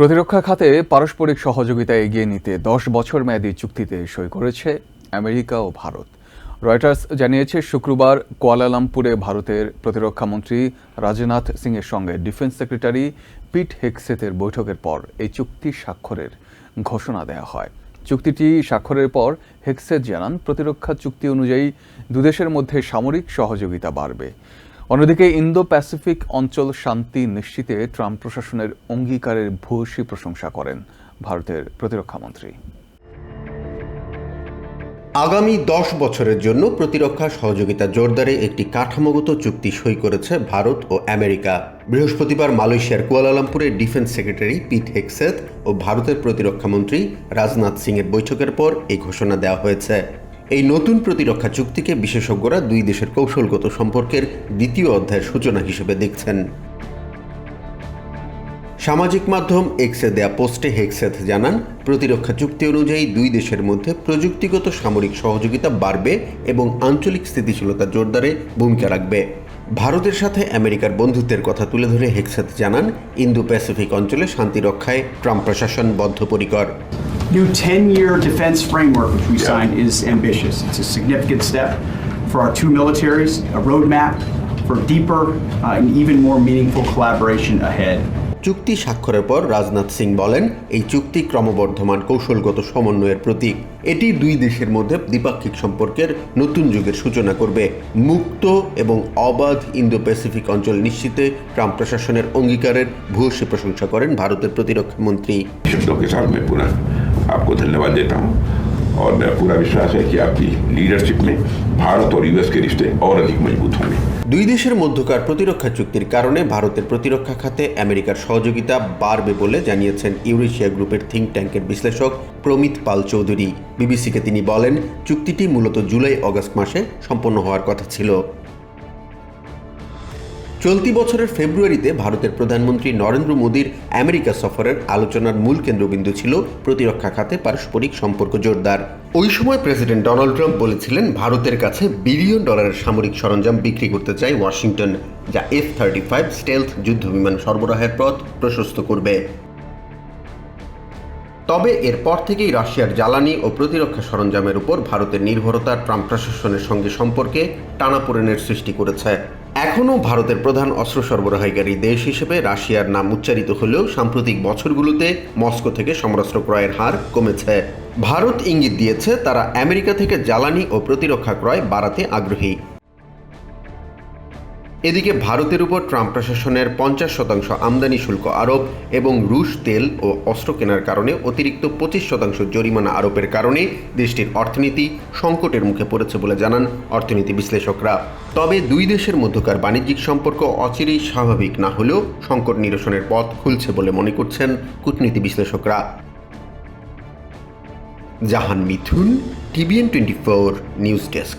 প্রতিরক্ষা খাতে পারস্পরিক সহযোগিতা এগিয়ে নিতে দশ বছর মেয়াদী চুক্তিতে সই করেছে আমেরিকা ও ভারত। রয়টার্স জানিয়েছে, শুক্রবার কুয়ালালামপুরে ভারতের প্রতিরক্ষা মন্ত্রী রাজনাথ সিংয়ের সঙ্গে ডিফেন্স সেক্রেটারি পিট হেক্সেতের বৈঠকের পর এই চুক্তি স্বাক্ষরের ঘোষণা দেওয়া হয়। চুক্তিটি স্বাক্ষরের পর হেক্সেত জানান, প্রতিরক্ষা চুক্তি অনুযায়ী দুদেশের মধ্যে সামরিক সহযোগিতা বাড়বে। অন্যদিকে ইন্দো প্যাসিফিক অঞ্চল শান্তি নিশ্চিতে ট্রাম্প প্রশাসনের অঙ্গীকারের ভূয়সী প্রশংসা করেন ভারতের প্রতিরক্ষা মন্ত্রী। আগামী দশ বছরের জন্য প্রতিরক্ষা সহযোগিতা জোরদারে একটি কাঠামোগত চুক্তি সই করেছে ভারত ও আমেরিকা। বৃহস্পতিবার মালয়েশিয়ার কুয়ালালামপুরে ডিফেন্স সেক্রেটারি পিট হেক্সেত ও ভারতের প্রতিরক্ষা মন্ত্রী রাজনাথ সিংয়ের বৈঠকের পর এই ঘোষণা দেওয়া হয়েছে। এই নতুন প্রতিরক্ষা চুক্তিকে বিশেষজ্ঞরা দুই দেশের কৌশলগত সম্পর্কের দ্বিতীয় অধ্যায়ের সূচনা হিসেবে দেখছেন। সামাজিক মাধ্যম এক্সে দেয়া পোস্টে হেক্সেথ জানান, প্রতিরক্ষা চুক্তি অনুযায়ী দুই দেশের মধ্যে প্রযুক্তিগত সামরিক সহযোগিতা বাড়বে এবং আঞ্চলিক স্থিতিশীলতা জোরদারে ভূমিকা রাখবে। ভারতের সাথে আমেরিকার বন্ধুত্বের কথা তুলে ধরে হেক্সেথ জানান ইন্দো প্যাসিফিক অঞ্চলে শান্তি রক্ষায় ট্রাম্প প্রশাসন বদ্ধপরিকর। New 10-year defense framework which we yeah. signed is ambitious. It's a significant step for our two militaries, a roadmap for deeper uh, and even more meaningful collaboration ahead. চুক্তি স্বাক্ষরের পর রাজনাথ সিং বলেন এই চুক্তি ক্রমবর্ধমান কৌশলগত সমন্বয়ের প্রতীক এটি দুই দেশের মধ্যে দ্বিপাক্ষিক সম্পর্কের নতুন যুগের সূচনা করবে মুক্ত এবং অবাধ ইন্দো প্যাসিফিক অঞ্চল নিশ্চিতে ট্রাম্প প্রশাসনের অঙ্গীকারের ভূয়সী প্রশংসা করেন ভারতের প্রতিরক্ষা মন্ত্রী शब्दों के साथ मैं पुनः आपको धन्यवाद देता हूं और मेरा पूरा विश्वास है कि आपकी लीडरशिप में भारत और यूएस के रिश्ते और अधिक मजबूत होंगे দুই দেশের মধ্যকার প্রতিরক্ষা চুক্তির কারণে ভারতের প্রতিরক্ষা খাতে আমেরিকার সহযোগিতা বাড়বে বলে জানিয়েছেন ইউরেশিয়া গ্রুপের থিঙ্ক ট্যাঙ্কের বিশ্লেষক প্রমিত পাল চৌধুরী বিবিসিকে তিনি বলেন চুক্তিটি মূলত জুলাই অগস্ট মাসে সম্পন্ন হওয়ার কথা ছিল চলতি বছরের ফেব্রুয়ারিতে ভারতের প্রধানমন্ত্রী নরেন্দ্র মোদীর আমেরিকা সফরের আলোচনার মূল কেন্দ্রবিন্দু ছিল প্রতিরক্ষা খাতে পারস্পরিক সম্পর্ক জোরদার। ওই সময় প্রেসিডেন্ট ডোনাল্ড ট্রাম্প বলেছিলেন, ভারতের কাছে বিলিয়ন ডলারের সামরিক সরঞ্জাম বিক্রি করতে চায় ওয়াশিংটন, যা এফ থার্টি ফাইভ স্টেলথ যুদ্ধবিমান সরবরাহের পথ প্রশস্ত করবে। তবে এরপর থেকেই রাশিয়ার জ্বালানি ও প্রতিরক্ষা সরঞ্জামের উপর ভারতের নির্ভরতা ট্রাম্প প্রশাসনের সঙ্গে সম্পর্কে টানাপোড়েনের সৃষ্টি করেছে। এখনও ভারতের প্রধান অস্ত্র সরবরাহকারী দেশ হিসেবে রাশিয়ার নাম উচ্চারিত হলেও সাম্প্রতিক বছরগুলোতে মস্কো থেকে সমরাস্ত্র ক্রয়ের হার কমেছে। ভারত ইঙ্গিত দিয়েছে, তারা আমেরিকা থেকে জ্বালানি ও প্রতিরক্ষা ক্রয় বাড়াতে আগ্রহী। এদিকে ভারতের উপর ট্রাম্প প্রশাসনের পঞ্চাশ শতাংশ আমদানি শুল্ক আরোপ এবং রুশ তেল ও অস্ত্র কেনার কারণে অতিরিক্ত পঁচিশ শতাংশ জরিমানা আরোপের কারণে দেশটির অর্থনীতি সংকটের মুখে পড়েছে বলে জানান অর্থনীতি বিশ্লেষকরা। তবে দুই দেশের মধ্যকার বাণিজ্যিক সম্পর্ক অচিরেই স্বাভাবিক না হলেও সংকট নিরসনের পথ খুলছে বলে মনে করছেন কূটনীতি বিশ্লেষকরা। Jahan Mithun, TVN twenty four news desk.